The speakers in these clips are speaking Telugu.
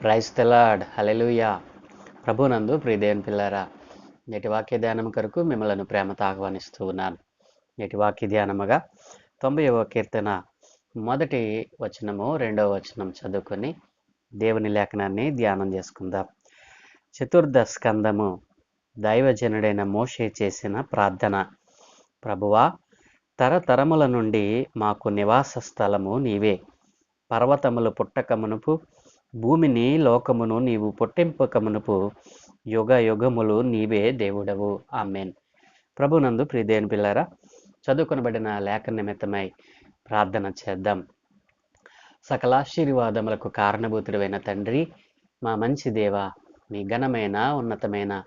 ప్రైజ్ తెలాడ్ హలెలుయా ప్రభునందు ప్రియదేవన్ పిల్లారా నేటి వాక్య ధ్యానం కొరకు మిమ్మల్ని ప్రేమతో ఆహ్వానిస్తూ ఉన్నాను. నేటి వాక్య ధ్యానముగా తొంభైవ కీర్తన మొదటి వచనము రెండవ వచనం చదువుకొని దేవుని లేఖనాన్ని ధ్యానం చేసుకుందాం. చతుర్థ స్కందము దైవజనుడైన మోషే చేసిన ప్రార్థన. ప్రభువా తరతరముల నుండి మాకు నివాస స్థలము నీవే. పర్వతములు పుట్టకమునుపు భూమిని లోకమును నీవు పుట్టింపకమునుపు యుగ యుగములు నీవే దేవుడవు. ఆమెన్. ప్రభునందు ప్రిదేని పిల్లరా చదువుకొనబడిన లేఖ నిమిత్తమై ప్రార్థన చేద్దాం. సకలాశీర్వాదములకు కారణభూతుడైన తండ్రి మా మంచి దేవ మీ ఘనమైన ఉన్నతమైన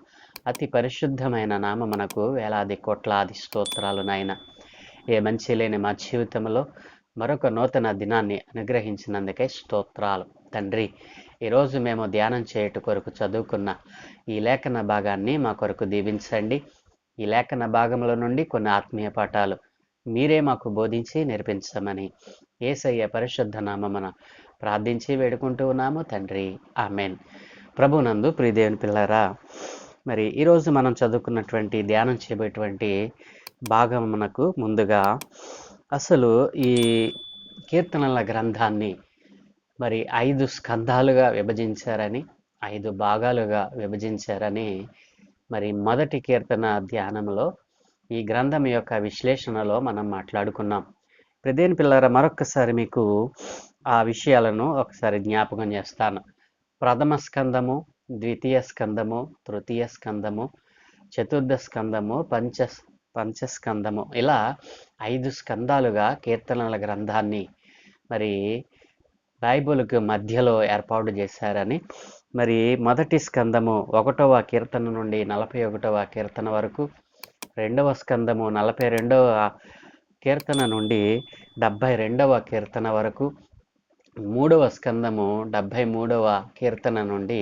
అతి పరిశుద్ధమైన నామమునకు వేలాది కోట్లాది స్తోత్రాలు నాయన. ఏ మంచి లేని మా జీవితంలో మరొక నూతన దినాన్ని అనుగ్రహించినందుకే స్తోత్రాలు. తండ్రి ఈరోజు మేము ధ్యానం చేయుట కొరకు చదువుకున్న ఈ లేఖన భాగాన్ని మా కొరకు దీవించండి. ఈ లేఖన భాగంలో నుండి కొన్ని ఆత్మీయ పాఠాలు మీరే మాకు బోధించి నేర్పించమని ఏసయ్య పరిశుద్ధ నామమున ప్రార్థించి వేడుకుంటూ ఉన్నాము తండ్రి. ఆమెన్. ప్రభునందు ప్రియదేవుని పిల్లరా మరి ఈరోజు మనం చదువుకున్నటువంటి ధ్యానం చేయబోయేటువంటి భాగం మనకు ముందుగా అసలు ఈ కీర్తనల గ్రంథాన్ని మరి ఐదు స్కంధాలుగా విభజించారని ఐదు భాగాలుగా విభజించారని మరి మొదటి కీర్తన ధ్యానంలో ఈ గ్రంథం యొక్క విశ్లేషణలో మనం మాట్లాడుకున్నాం. ప్రదేని పిల్లర మరొకసారి మీకు ఆ విషయాలను ఒకసారి జ్ఞాపకం చేస్తాను. ప్రథమ స్కందము ద్వితీయ స్కందము తృతీయ స్కందము చతుర్థ స్కందము పంచ పంచస్కందము ఇలా ఐదు స్కందాలుగా కీర్తనల గ్రంథాన్ని మరి బైబుల్కు మధ్యలో ఏర్పాటు చేశారని. మరి మొదటి స్కందము ఒకటవ కీర్తన నుండి నలభై ఒకటవ కీర్తన వరకు రెండవ స్కందము నలభై రెండవ కీర్తన నుండి డెబ్భై రెండవ కీర్తన వరకు మూడవ స్కందము డెబ్భై మూడవ కీర్తన నుండి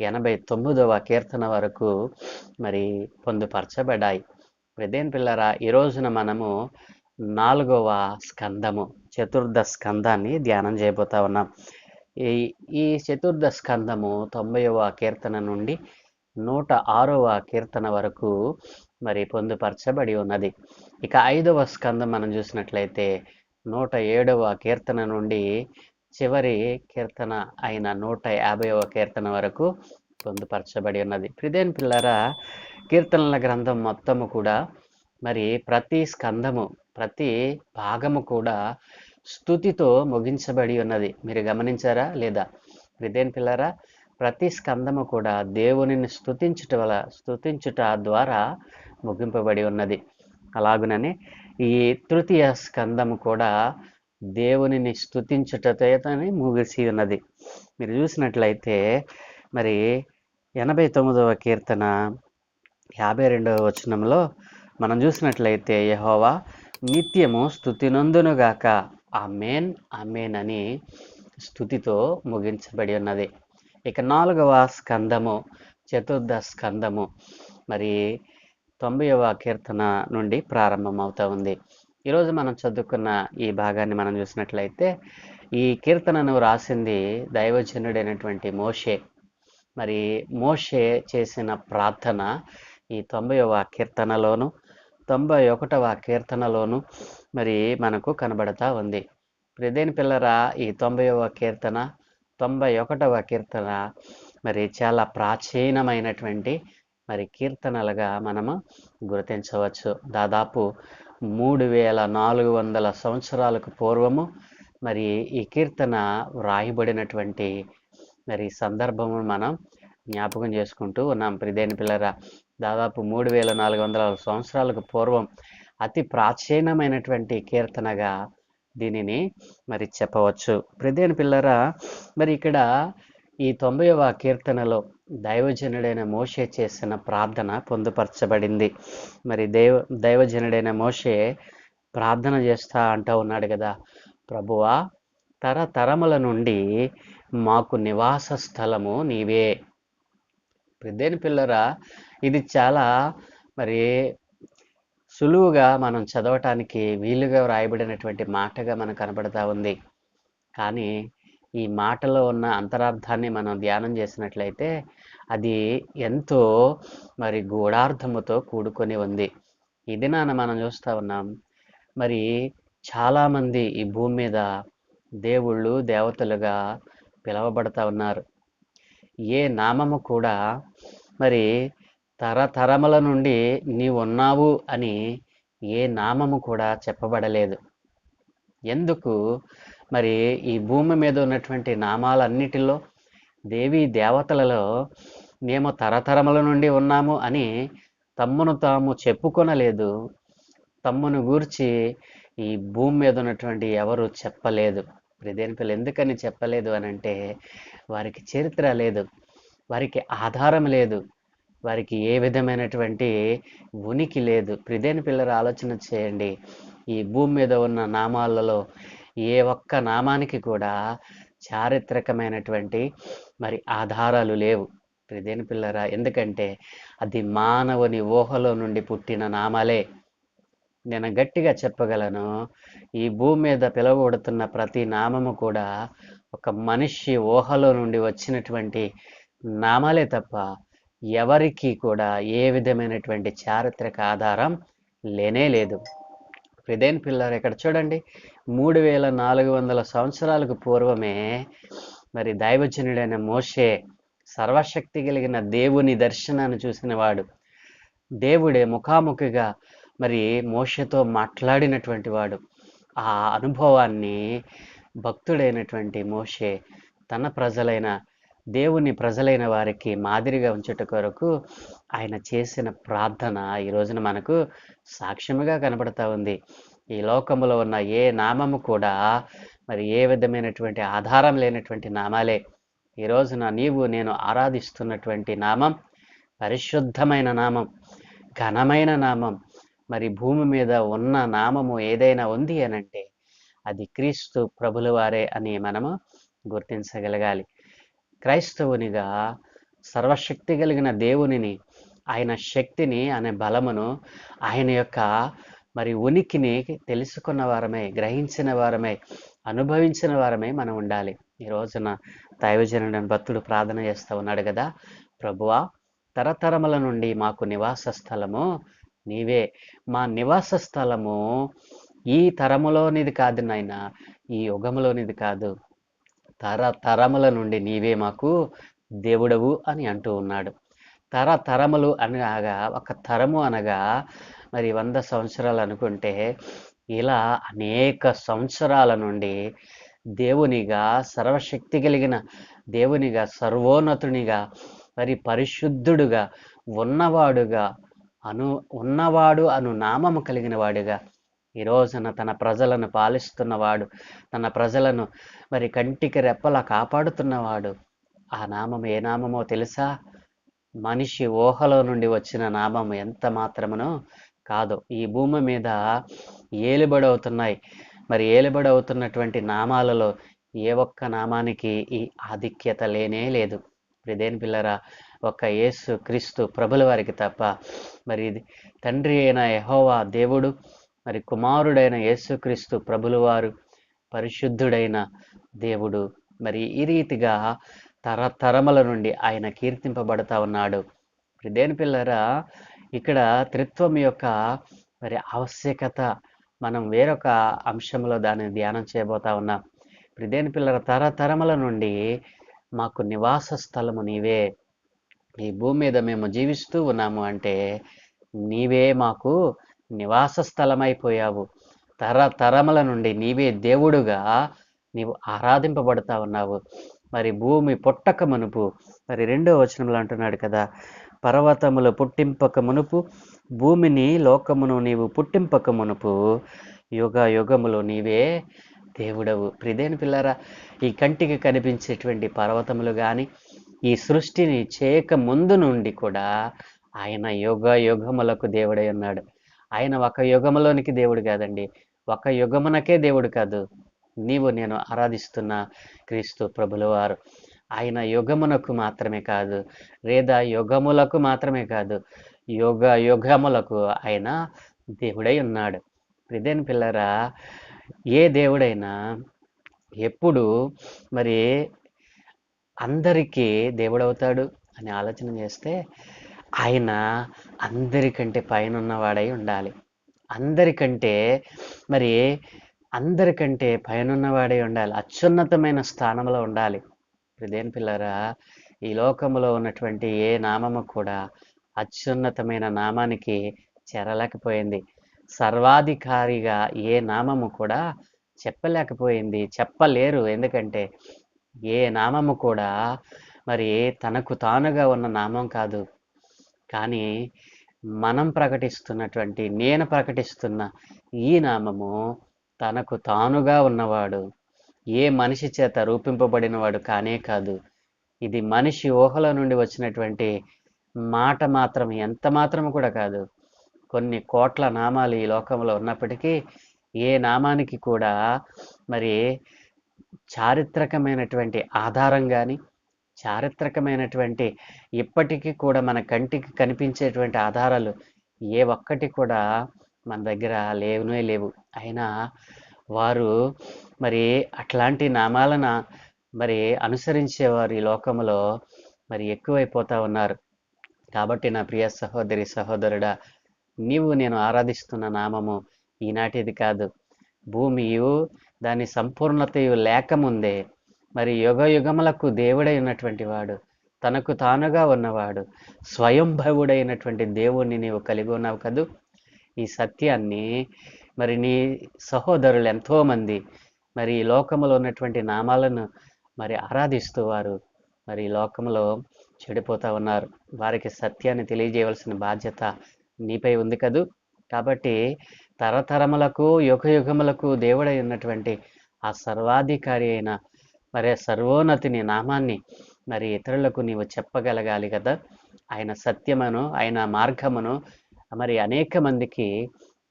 ఎనభై తొమ్మిదవ కీర్తన వరకు మరి పొందుపరచబడ్డాయి. విదేన్ పిల్లరా ఈ రోజున మనము నాలుగవ స్కందము చతుర్థ స్కందాన్ని ధ్యానం చేయబోతా ఉన్నాం. ఈ ఈ చతుర్థ స్కందము తొంభైవ కీర్తన నుండి నూట ఆరవ కీర్తన వరకు మరి పొందుపరచబడి ఉన్నది. ఇక ఐదవ స్కందం మనం చూసినట్లయితే నూట ఏడవ కీర్తన నుండి చివరి కీర్తన అయిన నూట యాభైవ కీర్తన వరకు పొందుపరచబడి ఉన్నది. ప్రిదేన్ పిల్లరా కీర్తనల గ్రంథం మొత్తము కూడా మరి ప్రతి స్కందము ప్రతి భాగము కూడా స్థుతితో ముగించబడి ఉన్నది. మీరు గమనించారా లేదా? ప్రిదేన్ పిల్లరా ప్రతి స్కందము కూడా దేవునిని స్థుతించుట వల్ల స్థుతించుట ద్వారా ముగింపబడి ఉన్నది. అలాగుననే ఈ తృతీయ స్కందము కూడా దేవునిని స్థుతించుటతోని ముగిసి ఉన్నది. మీరు చూసినట్లయితే మరి ఎనభై తొమ్మిదవ కీర్తన యాభై రెండవ వచనంలో మనం చూసినట్లయితే యహోవా నిత్యము స్థుతినందునుగాక. ఆ మేన్ అని స్థుతితో ముగించబడి ఉన్నది. ఇక నాలుగవ స్కందము చతుర్థ స్కందము. మరి తొంభైవ కీర్తన నుండి ప్రారంభమవుతా ఉంది. ఈరోజు మనం చదువుకున్న ఈ భాగాన్ని మనం చూసినట్లయితే ఈ కీర్తనను రాసింది దైవజనుడైనటువంటి మోషే. మరి మోషే చేసిన ప్రార్థన ఈ తొంభైవ కీర్తనలోను తొంభై ఒకటవ కీర్తనలోను మరి మనకు కనబడతా ఉంది. ప్రదేని పిల్లరా ఈ తొంభైవ కీర్తన తొంభై ఒకటవ కీర్తన మరి చాలా ప్రాచీనమైనటువంటి మరి కీర్తనలుగా మనము గుర్తించవచ్చు. దాదాపు మూడు వేల నాలుగు వందల సంవత్సరాలకు పూర్వము మరి ఈ కీర్తన వ్రాయబడినటువంటి మరి సందర్భము మనం జ్ఞాపకం చేసుకుంటూ ఉన్నాం. ప్రిదేని పిల్లరా దాదాపు మూడు వేల నాలుగు వందల సంవత్సరాలకు పూర్వం అతి ప్రాచీనమైనటువంటి కీర్తనగా దీనిని మరి చెప్పవచ్చు. ప్రదేని పిల్లరా మరి ఇక్కడ ఈ తొంభైవ కీర్తనలో దైవజనుడైన మోషే చేసిన ప్రార్థన పొందుపరచబడింది. మరి దైవ దైవజనుడైన మోషే ప్రార్థన చేస్తా అంటూ ఉన్నాడు కదా. ప్రభువా తరతరముల నుండి మాకు నివాస స్థలము నీవే. ప్రదేని పిల్లరా ఇది చాలా మరి సులువుగా మనం చదవటానికి వీలుగా వ్రాయబడినటువంటి మాటగా మనకు కనబడతా ఉంది. కానీ ఈ మాటలో ఉన్న అంతరార్థాన్ని మనం ధ్యానం చేసినట్లయితే అది ఎంతో మరి గూఢార్థముతో కూడుకొని ఉంది. ఇది నాన్న మనం చూస్తూ ఉన్నాం మరి చాలామంది ఈ భూమి మీద దేవుళ్ళు దేవతలుగా పిలవబడతా ఉన్నారు. ఏ నామము కూడా మరి తరతరముల నుండి నీవు ఉన్నావు అని ఏ నామము కూడా చెప్పబడలేదు. ఎందుకు? మరి ఈ భూమి మీద ఉన్నటువంటి నామాలన్నిటిలో దేవీ దేవతలలో మేము తరతరముల నుండి ఉన్నాము అని తమ్మును తాము చెప్పుకొనలేదు. తమ్మును గూర్చి ఈ భూమి మీద ఉన్నటువంటి ఎవరు చెప్పలేదు. దేని పిల్లలు ఎందుకని చెప్పలేదు అని అంటే వారికి చరిత్ర లేదు వారికి ఆధారం లేదు వారికి ఏ విధమైనటువంటి ఉనికి లేదు. ప్రిదేని పిల్లలు ఆలోచన చేయండి. ఈ భూమి మీద ఉన్న నామాలలో ఏ ఒక్క నామానికి కూడా చారిత్రకమైనటువంటి మరి ఆధారాలు లేవు. ప్రిదేని పిల్లరా ఎందుకంటే అది మానవుని ఊహలో నుండి పుట్టిన నామాలే. నేను గట్టిగా చెప్పగలను. ఈ భూమి మీద పిలువబడుతున్న ప్రతి నామము కూడా ఒక మనిషి ఊహలో నుండి వచ్చినటువంటి నామాలే తప్ప ఎవరికి కూడా ఏ విధమైనటువంటి చారిత్రక ఆధారం లేనే లేదు. ప్రిదేన్ పిల్లర్ ఇక్కడ చూడండి. మూడు వేల నాలుగు వందల సంవత్సరాలకు పూర్వమే మరి దైవజనుడైన మోషే సర్వశక్తి కలిగిన దేవుని దర్శనాన్ని చూసినవాడు దేవుడే ముఖాముఖిగా మరి మోషతో మాట్లాడినటువంటి వాడు ఆ అనుభవాన్ని భక్తుడైనటువంటి మోషే తన ప్రజలైన దేవుని ప్రజలైన వారికి మాదిరిగా ఉంచుట కొరకు ఆయన చేసిన ప్రార్థన ఈ రోజున మనకు సాక్ష్యముగా కనబడతా ఉంది. ఈ లోకములో ఉన్న ఏ నామము కూడా మరి ఏ విధమైనటువంటి ఆధారం లేనటువంటి నామాలే. ఈ రోజున నీవు నేను ఆరాధిస్తున్నటువంటి నామం పరిశుద్ధమైన నామం ఘనమైన నామం మరి భూమి మీద ఉన్న నామము ఏదైనా ఉంది అనంటే అది క్రీస్తు ప్రభుల వారే అని మనము గుర్తించగలగాలి. క్రైస్తవునిగా సర్వశక్తి కలిగిన దేవునిని ఆయన శక్తిని అనే బలమును ఆయన యొక్క మరి ఉనికిని తెలుసుకున్న వారమే గ్రహించిన వారమే అనుభవించిన వారమే మనం ఉండాలి. ఈ రోజున దైవజనుడని భక్తుడు ప్రార్థన చేస్తూ ఉన్నాడు కదా ప్రభువా తరతరముల నుండి మాకు నివాస స్థలము నీవే. మా నివాస స్థలము ఈ తరములోనిది కాదు నాయన ఈ యుగములోనిది కాదు. తర తరముల నుండి నీవే మాకు దేవుడవు అని అంటూ ఉన్నాడు. తరతరములు అనగా ఒక తరము అనగా మరి వంద సంవత్సరాలు అనుకుంటే ఇలా అనేక సంవత్సరాల నుండి దేవునిగా సర్వశక్తి కలిగిన దేవునిగా సర్వోన్నతునిగా మరి పరిశుద్ధుడుగా ఉన్నవాడుగా అను ఉన్నవాడు అను నామము కలిగిన వాడుగా. ఈ రోజున తన ప్రజలను పాలిస్తున్నవాడు తన ప్రజలను మరి కంటికి రెప్పలా కాపాడుతున్నవాడు ఆ నామం ఏ నామమో తెలుసా? మనిషి ఊహలో నుండి వచ్చిన నామం ఎంత మాత్రమునో కాదు. ఈ భూమి మీద ఏలుబడవుతున్నాయి. మరి ఏలుబడవుతున్నటువంటి నామాలలో ఏ ఒక్క నామానికి ఈ ఆధిక్యత లేనే లేదు. దేని పిల్లరా ఒక యేసు క్రీస్తు ప్రభుల వారికి తప్ప. మరి తండ్రి అయిన యహోవా దేవుడు మరి కుమారుడైన యేసుక్రీస్తు ప్రభుల వారు పరిశుద్ధుడైన దేవుడు. మరి ఈ రీతిగా తరతరముల నుండి ఆయన కీర్తింపబడతా ఉన్నాడు. దేని పిల్లరా ఇక్కడ త్రిత్వం యొక్క మరి ఆవశ్యకత మనం వేరొక అంశంలో దాన్ని ధ్యానం చేయబోతా ఉన్నాం. దేని పిల్లల తరతరముల నుండి మాకు నివాస స్థలము నీవే. ఈ భూమి మీద మేము జీవిస్తూ ఉన్నాము అంటే నీవే మాకు నివాస స్థలమైపోయావు. తరతరముల నుండి నీవే దేవుడుగా నీవు ఆరాధింపబడతా ఉన్నావు. మరి భూమి పుట్టక మునుపు మరి రెండో వచనంలో అంటున్నాడు కదా పర్వతములు పుట్టింపక మునుపు భూమిని లోకమును నీవు పుట్టింపక మునుపు యుగ యుగములు నీవే దేవుడవు. ప్రిదేని పిల్లరా ఈ కంటికి కనిపించేటువంటి పర్వతములు కానీ ఈ సృష్టిని చేయక ముందు నుండి కూడా ఆయన యుగ యుగములకు దేవుడై ఉన్నాడు. ఆయన ఒక యుగములోనికి దేవుడు కాదండి. ఒక యుగమునకే దేవుడు కాదు. నీవు నేను ఆరాధిస్తున్న క్రీస్తు ప్రభులవారు ఆయన యుగమునకు మాత్రమే కాదు. లేదా యుగములకు మాత్రమే కాదు. యుగ యుగములకు ఆయన దేవుడై ఉన్నాడు. ఇదేని పిల్లరా ఏ దేవుడైనా ఎప్పుడు మరి అందరికీ దేవుడవుతాడు అని ఆలోచన చేస్తే ఆయన అందరికంటే పైన ఉన్నవాడై ఉండాలి. అందరికంటే మరి అందరికంటే పైన ఉన్నవాడై ఉండాలి. అత్యున్నతమైన స్థానంలో ఉండాలి. ఇదేం పిల్లరా ఈ లోకంలో ఉన్నటువంటి ఏ నామము కూడా అత్యున్నతమైన నామానికి చేరలేకపోయింది. సర్వాధికారిగా ఏ నామము కూడా చెప్పలేకపోయింది. చెప్పలేరు. ఎందుకంటే ఏ నామము కూడా మరి తనకు తానుగా ఉన్న నామం కాదు. కానీ మనం ప్రకటిస్తున్నటువంటి నేను ప్రకటిస్తున్న ఈ నామము తనకు తానుగా ఉన్నవాడు ఏ మనిషి చేత రూపింపబడినవాడు కానే కాదు. ఇది మనిషి ఊహల నుండి వచ్చినటువంటి మాట మాత్రం ఎంత మాత్రం కూడా కాదు. కొన్ని కోట్ల నామాలు ఈ లోకంలో ఉన్నప్పటికీ ఏ నామానికి కూడా మరి చారిత్రకమైనటువంటి ఆధారం కానీ చారిత్రకమైనటువంటి ఇప్పటికీ కూడా మన కంటికి కనిపించేటువంటి ఆధారాలు ఏ ఒక్కటి కూడా మన దగ్గర లేవునే లేవు. అయినా వారు మరి అట్లాంటి నామాలన మరి అనుసరించేవారు ఈ లోకంలో మరి ఎక్కువైపోతా ఉన్నారు. కాబట్టి నా ప్రియ సహోదరి సహోదరుడా నీవు నేను ఆరాధిస్తున్న నామము ఈనాటిది కాదు. భూమియు దాని సంపూర్ణత లేకముందే మరి యుగ యుగములకు దేవుడై ఉన్నటువంటి వాడు తనకు తానుగా ఉన్నవాడు స్వయంభవుడైనటువంటి దేవుణ్ణి నీవు కలిగి ఉన్నావు కదూ? ఈ సత్యాన్ని మరి నీ సహోదరులు ఎంతోమంది మరి ఈ లోకములో ఉన్నటువంటి నామాలను మరి ఆరాధిస్తూ వారు మరి ఈ లోకంలో చెడిపోతూ ఉన్నారు. వారికి సత్యాన్ని తెలియజేయవలసిన బాధ్యత నీపై ఉంది కదూ? కాబట్టి తరతరములకు యుగయుగములకు దేవుడై ఉన్నటువంటి ఆ సర్వాధికారి అయిన మరి సర్వోన్నతిని నామాన్ని మరి ఇతరులకు నీవు చెప్పగలగాలి కదా. ఆయన సత్యమును ఆయన మార్గమును మరి అనేక మందికి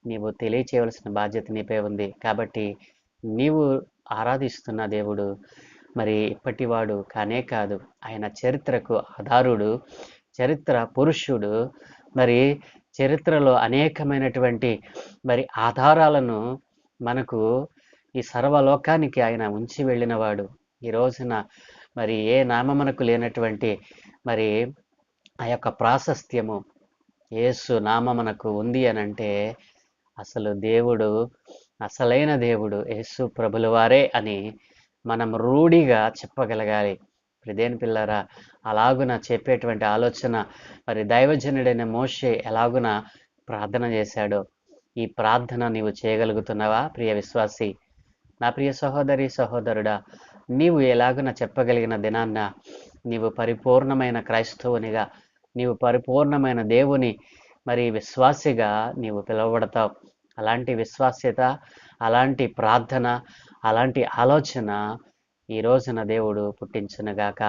నీవు తెలియచేయవలసిన బాధ్యత నీపై ఉంది. కాబట్టి నీవు ఆరాధిస్తున్న దేవుడు మరి ఇప్పటివాడు కానే కాదు. ఆయన చరిత్రకు ఆధారుడు చరిత్ర పురుషుడు మరి చరిత్రలో అనేకమైనటువంటి మరి ఆధారాలను మనకు ఈ సర్వలోకానికి ఆయన ఉంచి వెళ్ళినవాడు. ఈ రోజున మరి ఏ నామమునకు లేనటువంటి మరి ఆ యొక్క ప్రాశస్త్యము యేసు నామమునకు ఉంది అని అంటే అసలు దేవుడు అసలైన దేవుడు యేసు ప్రభులవారే అని మనం రూఢిగా చెప్పగలగాలి. ప్రదేని పిల్లరా అలాగున చెప్పేటువంటి ఆలోచన మరి దైవజనుడైన మోషే ఎలాగున ప్రార్థన చేశాడో? ఈ ప్రార్థన నీవు చేయగలుగుతున్నావా ప్రియ విశ్వాసి? నా ప్రియ సహోదరి సహోదరుడా నీవు ఎలాగున చెప్పగలిగిన దినాన్న నీవు పరిపూర్ణమైన క్రైస్తవునిగా నీవు పరిపూర్ణమైన దేవుని మరి విశ్వాసిగా నీవు పిలువబడతావు. అలాంటి విశ్వాస్యత అలాంటి ప్రార్థన అలాంటి ఆలోచన ఈ రోజున దేవుడు పుట్టించునుగాక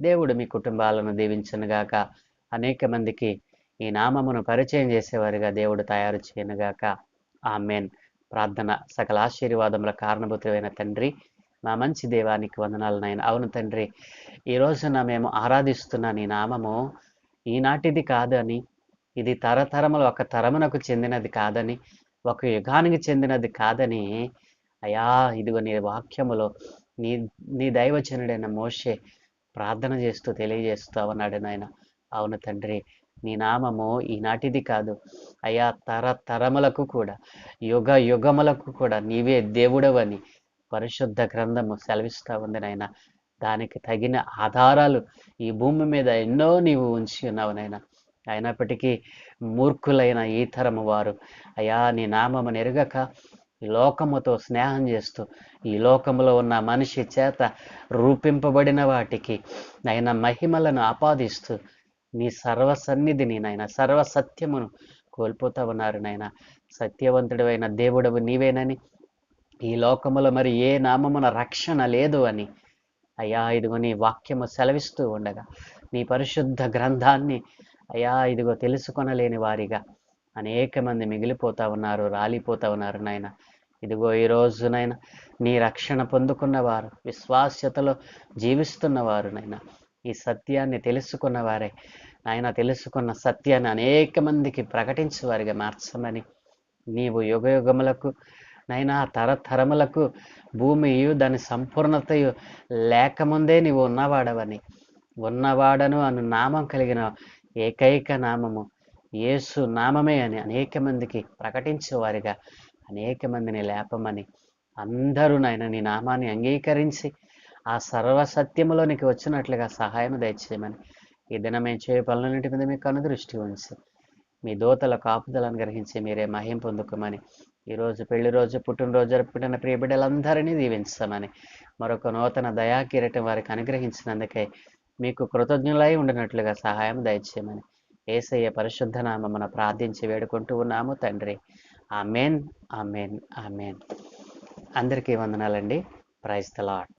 దేవుడు మీ కుటుంబాలను దీవించునుగాక అనేక మందికి ఈ నామమును పరిచయం చేసేవారిగా దేవుడు తయారు చేయనుగాక. ఆమెన్. ప్రార్థన సకల ఆశీర్వాదముల కారణభూతమైన తండ్రి మా మంచి దేవానికి వందనాలు నాయన. అవును తండ్రి ఈ రోజున మేము ఆరాధిస్తున్న నీ నామము ఈనాటిది కాదని ఇది తరతరములు ఒక తరమునకు చెందినది కాదని ఒక యుగానికి చెందినది కాదని అయా ఇదిగో నీ వాక్యములో నీ నీ దైవజనుడైన మోషే ప్రార్థన చేస్తూ తెలియజేస్తూ అన్నాడు నాయన. అవును తండ్రి నీ నామము ఈనాటిది కాదు. అయా తరతరములకు కూడా యుగ యుగములకు కూడా నీవే దేవుడవని పరిశుద్ధ గ్రంథము సెలవిస్తూ ఉంది నాయన. దానికి తగిన ఆధారాలు ఈ భూమి మీద ఎన్నో నీవు ఉంచి ఉన్నావు నాయన. అయినప్పటికీ మూర్ఖులైన ఈ తరము వారు అయా నీ నామము నెరుగక ఈ లోకముతో స్నేహం చేస్తూ ఈ లోకములో ఉన్న మనిషి చేత రూపింపబడిన వాటికి నాయన మహిమలను ఆపాదిస్తూ నీ సర్వ సన్నిధిని నాయన సర్వ సత్యమును కోల్పోతా ఉన్నారు నాయన. సత్యవంతుడివైన దేవుడవు నీవేనని ఈ లోకములో మరి ఏ నామమున రక్షణ లేదు అని అయ్యా ఇదిగో నీ వాక్యము సెలవిస్తూ ఉండగా నీ పరిశుద్ధ గ్రంథాన్ని అయ్యా ఇదిగో తెలుసుకొనలేని వారిగా అనేక మంది మిగిలిపోతా ఉన్నారు రాలిపోతా ఉన్నారు నాయన. ఇదిగో ఈ రోజునైనా నీ రక్షణ పొందుకున్నవారు విశ్వాస్యతలో జీవిస్తున్నవారు నైనా ఈ సత్యాన్ని తెలుసుకున్నవారే. నాయన తెలుసుకున్న సత్యాన్ని అనేక మందికి ప్రకటించేవారిగా మార్చమని నీవు యుగ యుగములకు నైనా తరతరములకు భూమియు దాని సంపూర్ణతయు లేకముందే నీవు ఉన్నవాడవని. ఉన్నవాడను అను నామం కలిగిన ఏకైక నామము. యేసు నామమే అని అనేక మందికి ప్రకటించేవారిగా అనేక మందిని లేపమని అందరూ నాయన నీ నామాన్ని అంగీకరించి ఆ సర్వసత్యములోనికి వచ్చినట్లుగా సహాయం దయచేయమని ఈ దినం మేము చేయ పనులన్నింటి మీద మీకు అనుదృష్టి ఉంచి మీ దోతల కాపుదలను గ్రహించి మీరే మహిం పొందుకోమని ఈరోజు పెళ్ళి రోజు పుట్టినరోజు జరుపుకుంటున్న ప్రియ బిడ్డలందరినీ దీవించమని మరొక నూతన దయా కిరటం వారికి అనుగ్రహించినందుకై మీకు కృతజ్ఞులై ఉండినట్లుగా సహాయం దయచేయమని ఏసయ్య పరిశుద్ధ నామమున ప్రార్థించి వేడుకుంటూ ఉన్నాము తండ్రి. Amen amen amen. అందరికీ వందనాలండి. Praise the lot